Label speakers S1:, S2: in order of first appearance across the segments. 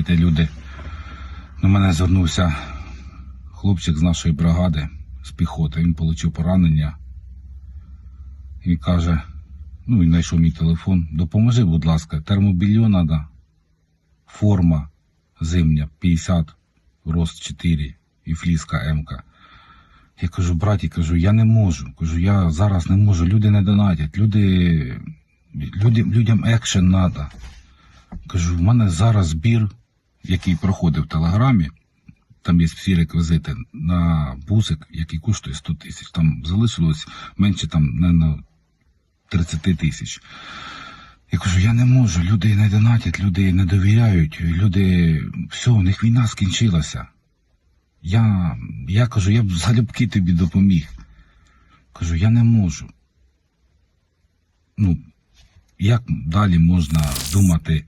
S1: знаєте, люди. До мене звернувся хлопчик з нашої бригади з піхоти. Він отримав поранення. Він каже: ну, він знайшов мій телефон. Допоможи, будь ласка, термобільйон треба, форма зимня 50, рост 4 і фліска М-ка. Я кажу, браті, кажу, я не можу. Кажу, я зараз не можу. Люди не донатять. Люди, люди людям екшен треба. Кажу, в мене зараз збір, який проходив в Телеграмі. Там є всі реквізити на бусик, який коштує 100 тисяч. Там залишилось менше там на 30 тисяч. Я кажу, я не можу. Люди не донатять, люди не довіряють. Люди, все, у них війна скінчилася. Я, я кажу, я б залюбки тобі допоміг. Кажу, я не можу. Ну, як далі можна думати,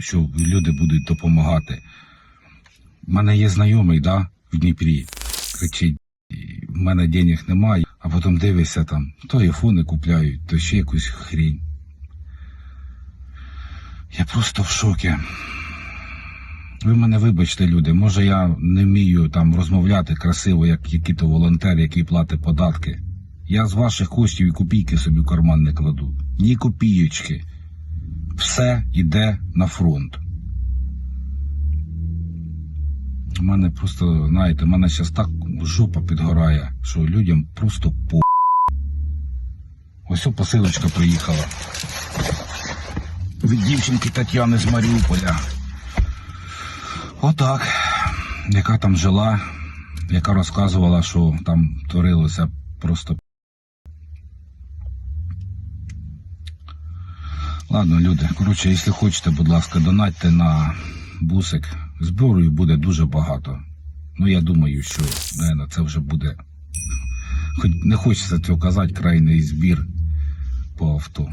S1: що люди будуть допомагати? У мене є знайомий, да, в Дніпрі, кричить, в мене денег немає, а потім дивишся там, то айфони купляють, то ще якусь хрінь. Я просто в шокі. Ви мене вибачте, люди. Може я не вмію там розмовляти красиво, як який-то волонтер, який платить податки. Я з ваших коштів і копійки собі в карман не кладу. Ні копійочки. Все йде на фронт. У мене просто, знаєте, у мене зараз так жопа підгорає, що людям просто по. Ось посилочка приїхала. Від дівчинки Тетяни з Маріуполя. Отак. Яка там жила, яка розказувала, що там творилося просто. Ладно, люди, коротше, якщо хочете, будь ласка, донатьте на бусик. Зборою буде дуже багато. Ну, я думаю, що наверное, це вже буде. Хоч не хочеться цього казати, крайний збір по авто.